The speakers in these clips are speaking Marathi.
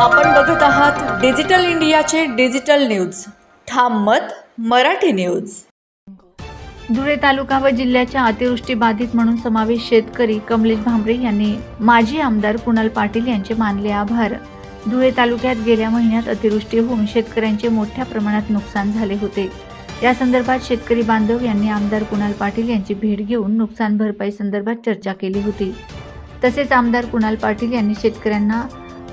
आपण बघत आहात डिजिटल इंडियाचे डिजिटल न्यूज. ठाम मत मराठी न्यूज. धुळे तालुका व जिल्ह्याच्या अतिवृष्टी बाधित म्हणून समावेश शेतकरी कमलेश भांबरे यांनी माजी आमदार कुणाल पाटील यांचे मानले आभार. धुळे तालुक्यात गेल्या महिन्यात अतिवृष्टी होऊन शेतकऱ्यांचे मोठ्या प्रमाणात नुकसान झाले होते. या संदर्भात शेतकरी बांधव यांनी आमदार कुणाल पाटील यांची भेट घेऊन नुकसान भरपाई संदर्भात चर्चा केली होती. तसेच आमदार कुणाल पाटील यांनी शेतकऱ्यांना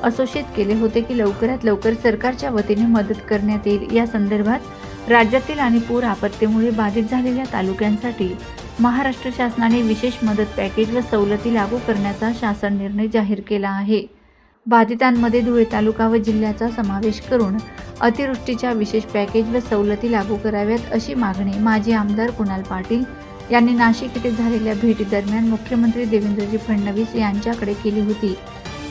असोशिएट केले होते की लवकरात लवकर सरकारच्या वतीने मदत करण्यात येईल. या संदर्भात राज्यातील आणि पूर आपत्तीमुळे बाधित झालेल्या तालुक्यांसाठी महाराष्ट्र शासनाने विशेष मदत पॅकेज व सवलती लागू करण्याचा शासन निर्णय जाहीर केला आहे. बाधितांमध्ये धुळे तालुका व जिल्ह्याचा समावेश करून अतिवृष्टीच्या विशेष पॅकेज व सवलती लागू कराव्यात अशी मागणी माजी आमदार कुणाल पाटील यांनी नाशिक येथे झालेल्या भेटीदरम्यान मुख्यमंत्री देवेंद्रजी फडणवीस यांच्याकडे केली होती.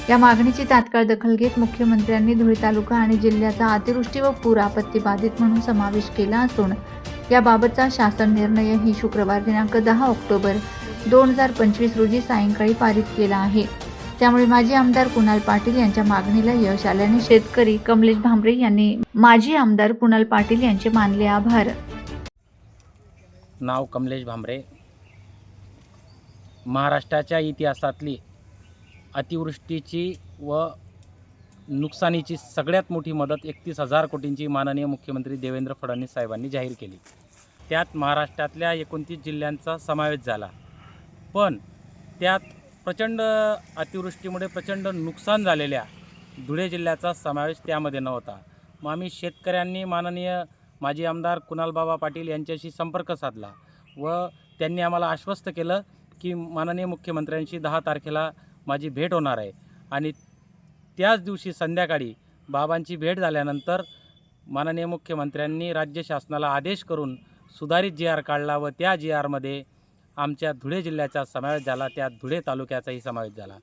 या मागणीची तात्काळ दखल घेत मुख्यमंत्र्यांनी धुळे तालुका आणि जिल्ह्याचा अतिवृष्टी व पूर आपत्ती बाधित म्हणून समावेश केला असून याबाबतचा शासन निर्णय ही शुक्रवार दिनांक दहा ऑक्टोबर दोन हजार पंचवीस रोजी सायंकाळी पारित केला आहे. त्यामुळे माजी आमदार कुणाल पाटील यांच्या मागणीला यश आल्याने शेतकरी कमलेश भांबरे यांनी माजी आमदार कुणाल पाटील यांचे मानले आभार. नाव कमलेश भांबरे महाराष्ट्राच्या इतिहासातली अतिवृष्टीची व नुकसानीची सगळ्यात मोठी मदत एकतीस हजार कोटींची माननीय मुख्यमंत्री देवेंद्र फडणवीस साहेबांनी जाहीर केली. त्यात महाराष्ट्रातल्या एकोणतीस जिल्ह्यांचा समावेश झाला. पण त्यात प्रचंड अतिवृष्टीमुळे प्रचंड नुकसान झालेल्या धुळे जिल्ह्याचा समावेश त्यामध्ये नव्हता. मग आम्ही शेतकऱ्यांनी माननीय माजी आमदार कुणालबाबा पाटील यांच्याशी संपर्क साधला व त्यांनी आम्हाला आश्वस्त केलं की माननीय मुख्यमंत्र्यांशी दहा तारखेला माझी भेट होणार आहे. आणि त्याच दिवशी संध्याकाळी बाबांची भेट झाल्यानंतर माननीय मुख्यमंत्र्यांनी राज्य शासनाला आदेश करून सुधारित जी आर काढला व त्या जी आरमध्ये आमच्या धुळे जिल्ह्याचा समावेश झाला. त्या धुळे तालुक्याचाही समावेश झाला.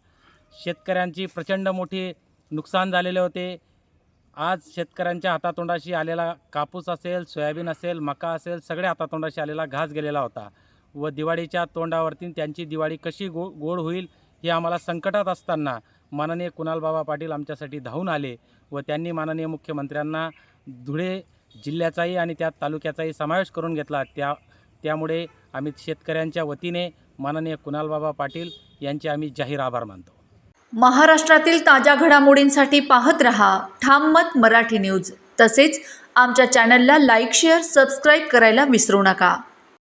शेतकऱ्यांची प्रचंड मोठी नुकसान झालेले होते. आज शेतकऱ्यांच्या हातातोंडाशी आलेला कापूस असेल सोयाबीन असेल मका असेल सगळ्या हातातोंडाशी आलेला घास गेलेला होता व दिवाळीच्या तोंडावरती त्यांची दिवाळी कशी गो गोड होईल हे आम्हाला संकटात असताना माननीय कुणालबाबा पाटील आमच्यासाठी धावून आले व त्यांनी माननीय मुख्यमंत्र्यांना धुळे जिल्ह्याचाही आणि त्या तालुक्याचाही समावेश करून घेतला. त्या त्यामुळे आम्ही शेतकऱ्यांच्या वतीने माननीय कुणालबाबा पाटील यांचे आम्ही जाहीर आभार मानतो. महाराष्ट्रातील ताज्या घडामोडींसाठी पाहत रहा ठाम मत मराठी न्यूज. तसेच आमच्या चॅनलला लाईक शेअर सबस्क्राईब करायला विसरू नका.